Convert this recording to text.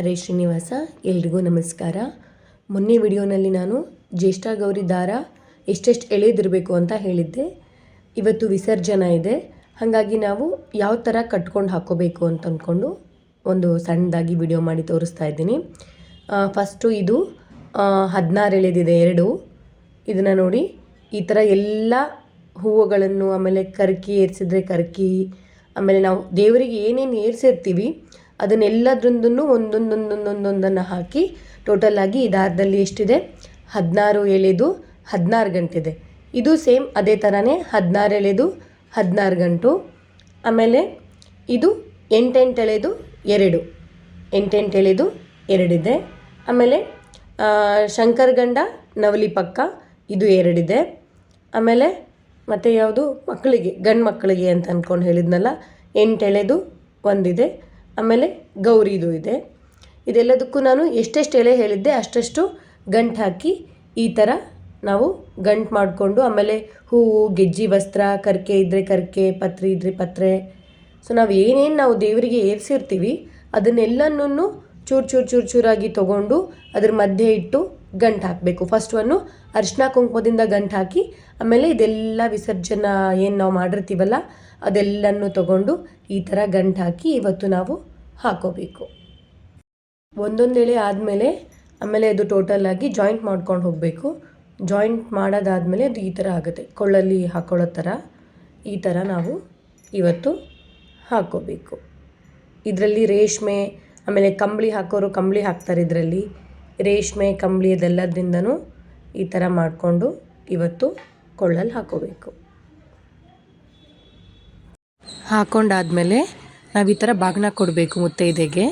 ಹರೇ ಶ್ರೀನಿವಾಸ, ಎಲ್ರಿಗೂ ನಮಸ್ಕಾರ. ಮೊನ್ನೆ ವಿಡಿಯೋನಲ್ಲಿ ನಾನು ಜ್ಯೇಷ್ಠ ಗೌರಿ ದಾರ ಎಷ್ಟೆಷ್ಟು ಎಳೆದಿರಬೇಕು ಅಂತ ಹೇಳಿದ್ದೆ. ಇವತ್ತು ವಿಸರ್ಜನ ಇದೆ. ಹಾಗಾಗಿ ನಾವು ಯಾವ ಥರ ಕಟ್ಕೊಂಡು ಹಾಕೋಬೇಕು ಅಂತ ಅಂದ್ಕೊಂಡು ಒಂದು ಸಣ್ಣದಾಗಿ ವಿಡಿಯೋ ಮಾಡಿ ತೋರಿಸ್ತಾ ಇದ್ದೀನಿ. ಫಸ್ಟು ಇದು ಹದಿನಾರು ಎಳೆದಿದೆ ಎರಡು. ಇದನ್ನು ನೋಡಿ, ಈ ಥರ ಎಲ್ಲ ಹೂವುಗಳನ್ನು ಆಮೇಲೆ ಕರ್ಕಿ ಏರಿಸಿದ್ರೆ ಕರ್ಕಿ, ಆಮೇಲೆ ನಾವು ದೇವರಿಗೆ ಏನೇನು ಏರಿಸಿರ್ತೀವಿ ಅದನ್ನೆಲ್ಲದ್ರಿಂದೂ ಒಂದೊಂದೊಂದೊಂದೊಂದೊಂದನ್ನು ಹಾಕಿ ಟೋಟಲ್ ಆಗಿ ಈ ದಾರದಲ್ಲಿ ಎಷ್ಟಿದೆ? ಹದಿನಾರು ಎಳೆದು ಹದಿನಾರು ಗಂಟಿದೆ. ಇದು ಸೇಮ್ ಅದೇ ಥರನೇ ಹದಿನಾರು ಎಳೆದು ಹದಿನಾರು ಗಂಟು. ಆಮೇಲೆ ಇದು ಎಂಟೆಂಟು ಎಳೆದು ಎರಡು. ಎಂಟೆಂಟು ಎಳೆದು ಎರಡಿದೆ. ಆಮೇಲೆ ಶಂಕರಗಂಡ ನವಲಿ ಪಕ್ಕ ಇದು ಎರಡಿದೆ. ಆಮೇಲೆ ಮತ್ತು ಯಾವುದು? ಮಕ್ಕಳಿಗೆ ಗಂಡು ಮಕ್ಕಳಿಗೆ ಅಂತ ಅಂದ್ಕೊಂಡು ಹೇಳಿದ್ನಲ್ಲ, ಎಂಟು ಎಳೆದು ಒಂದಿದೆ. ಆಮೇಲೆ ಗೌರಿದು ಇದೆ. ಇದೆಲ್ಲದಕ್ಕೂ ನಾನು ಎಷ್ಟೆಷ್ಟು ಎಳೆ ಹೇಳಿದ್ದೆ ಅಷ್ಟಷ್ಟು ಗಂಟು ಹಾಕಿ ಈ ಥರ ನಾವು ಗಂಟು ಮಾಡಿಕೊಂಡು ಆಮೇಲೆ ಹೂವು, ಗೆಜ್ಜಿ, ವಸ್ತ್ರ, ಕರ್ಕೆ ಇದ್ದರೆ ಕರ್ಕೆ, ಪತ್ರೆ ಇದ್ದರೆ ಪತ್ರೆ. ಸೊ ನಾವು ಏನೇನು ನಾವು ದೇವರಿಗೆ ಏರಿಸಿರ್ತೀವಿ ಅದನ್ನೆಲ್ಲನೂ ಚೂರು ಚೂರು ಚೂರು ಚೂರಾಗಿ ತೊಗೊಂಡು ಅದ್ರ ಮಧ್ಯೆ ಇಟ್ಟು ಗಂಟು ಹಾಕಬೇಕು. ಫಸ್ಟ್ ಒನ್ನು ಅರಿಶಿನ ಕುಂಕುಮದಿಂದ ಗಂಟು ಹಾಕಿ ಆಮೇಲೆ ಇದೆಲ್ಲ ವಿಸರ್ಜನಾ ಏನು ನಾವು ಮಾಡಿರ್ತೀವಲ್ಲ ಅದೆಲ್ಲನೂ ತೊಗೊಂಡು ಈ ಥರ ಗಂಟು ಹಾಕಿ ಇವತ್ತು ನಾವು ಹಾಕೋಬೇಕು. ಒಂದೊಂದು ಎಳೆ ಆದಮೇಲೆ ಆಮೇಲೆ ಅದು ಟೋಟಲ್ ಆಗಿ ಜಾಯಿಂಟ್ ಮಾಡ್ಕೊಂಡು ಹೋಗಬೇಕು. ಜಾಯಿಂಟ್ ಮಾಡೋದಾದಮೇಲೆ ಅದು ಈ ಥರ ಆಗುತ್ತೆ. ಕೊಳ್ಳಲ್ಲಿ ಹಾಕೊಳ್ಳೋ ಥರ ಈ ಥರ ನಾವು ಇವತ್ತು ಹಾಕೋಬೇಕು. ಇದರಲ್ಲಿ ರೇಷ್ಮೆ, ಆಮೇಲೆ ಕಂಬಳಿ ಹಾಕೋರು ಕಂಬಳಿ ಹಾಕ್ತಾರೆ ಇದರಲ್ಲಿ. ರೇಷ್ಮೆ, ಕಂಬಳಿ ಇದೆಲ್ಲದ್ರಿಂದನೂ ಈ ಥರ ಮಾಡಿಕೊಂಡು ಇವತ್ತು ಕೊಳ್ಳಲ್ಲಿ ಹಾಕೋಬೇಕು. ಹಾಕೊಂಡಾದಮೇಲೆ ನಾವು ಈ ಥರ ಬಾಗಿನ ಕೊಡಬೇಕು ಮುತ್ತೈದೆಗೆ.